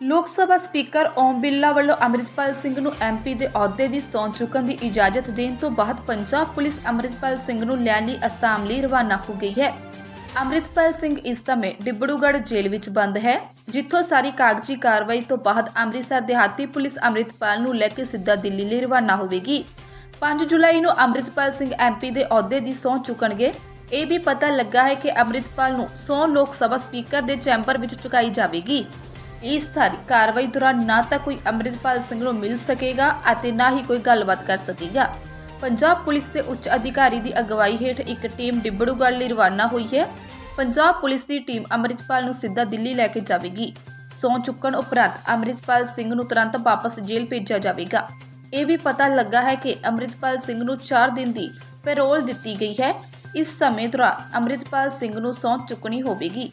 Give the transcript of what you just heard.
ਲੋਕ ਸਭਾ ਸਪੀਕਰ ਓਮ ਬਿਰਲਾ ਵੱਲੋਂ ਅੰਮ੍ਰਿਤਪਾਲ ਸਿੰਘ ਨੂੰ ਐਮਪੀ ਦੇ ਅਹੁਦੇ ਦੀ ਸਹੁੰ ਚੁੱਕਣ ਦੀ ਇਜਾਜ਼ਤ ਦੇਣ ਤੋਂ ਬਾਅਦ ਪੰਜਾਬ ਪੁਲਿਸ ਅੰਮ੍ਰਿਤਪਾਲ ਸਿੰਘ ਨੂੰ ਲੈਣ ਲਈ ਅਸਾਮ ਲਈ ਰਵਾਨਾ ਹੋ ਗਈ ਹੈ। ਅੰਮ੍ਰਿਤਪਾਲ ਸਿੰਘ ਇਸ ਸਮੇਂ ਡਿਬੜੂਗੜ੍ਹ ਜੇਲ੍ਹ ਵਿੱਚ ਬੰਦ ਹੈ, ਜਿੱਥੋਂ ਸਾਰੀ ਕਾਗਜ਼ੀ ਕਾਰਵਾਈ ਤੋਂ ਬਾਅਦ ਅੰਮ੍ਰਿਤਸਰ ਦਿਹਾਤੀ ਪੁਲਿਸ ਅੰਮ੍ਰਿਤਪਾਲ ਨੂੰ ਲੈ ਕੇ ਸਿੱਧਾ ਦਿੱਲੀ ਲਈ ਰਵਾਨਾ ਹੋਵੇਗੀ। 5 ਜੁਲਾਈ ਨੂੰ ਅੰਮ੍ਰਿਤਪਾਲ ਸਿੰਘ ਐਮਪੀ ਦੇ ਅਹੁਦੇ ਦੀ ਸਹੁੰ ਚੁੱਕਣਗੇ। ਇਹ ਵੀ ਪਤਾ ਲੱਗਾ ਹੈ ਕਿ ਅੰਮ੍ਰਿਤਪਾਲ ਨੂੰ ਸਹੁੰ ਲੋਕ ਸਭਾ ਸਪੀਕਰ ਦੇ ਚੈਂਬਰ ਵਿੱਚ ਚੁਕਾਈ ਜਾਵੇਗੀ। ਇਸ ਸਾਰੀ ਕਾਰਵਾਈ ਦੌਰਾਨ ਨਾ ਤਾਂ ਕੋਈ ਅੰਮ੍ਰਿਤਪਾਲ ਸਿੰਘ ਨੂੰ ਮਿਲ ਸਕੇਗਾ ਅਤੇ ਨਾ ਹੀ ਕੋਈ ਗੱਲਬਾਤ ਕਰ ਸਕੇਗਾ। ਪੰਜਾਬ ਪੁਲਿਸ ਦੇ ਉੱਚ ਅਧਿਕਾਰੀ ਦੀ ਅਗਵਾਈ ਹੇਠ ਇੱਕ ਟੀਮ ਡਿਬੜੂਗੜ੍ਹ ਲਈ ਰਵਾਨਾ ਹੋਈ ਹੈ। ਪੰਜਾਬ ਪੁਲਿਸ ਦੀ ਟੀਮ ਅੰਮ੍ਰਿਤਪਾਲ ਨੂੰ ਸਿੱਧਾ ਦਿੱਲੀ ਲੈ ਕੇ ਜਾਵੇਗੀ। ਸਹੁੰ ਚੁੱਕਣ ਉਪਰੰਤ ਅੰਮ੍ਰਿਤਪਾਲ ਸਿੰਘ ਨੂੰ ਤੁਰੰਤ ਵਾਪਸ ਜੇਲ੍ਹ ਭੇਜਿਆ ਜਾਵੇਗਾ। ਇਹ ਵੀ ਪਤਾ ਲੱਗਾ ਹੈ ਕਿ ਅੰਮ੍ਰਿਤਪਾਲ ਸਿੰਘ ਨੂੰ 4 ਦਿਨ ਦੀ ਪੈਰੋਲ ਦਿੱਤੀ ਗਈ ਹੈ। ਇਸ ਸਮੇਂ ਦੌਰਾਨ ਅੰਮ੍ਰਿਤਪਾਲ ਸਿੰਘ ਨੂੰ ਸਹੁੰ ਚੁੱਕਣੀ ਹੋਵੇਗੀ।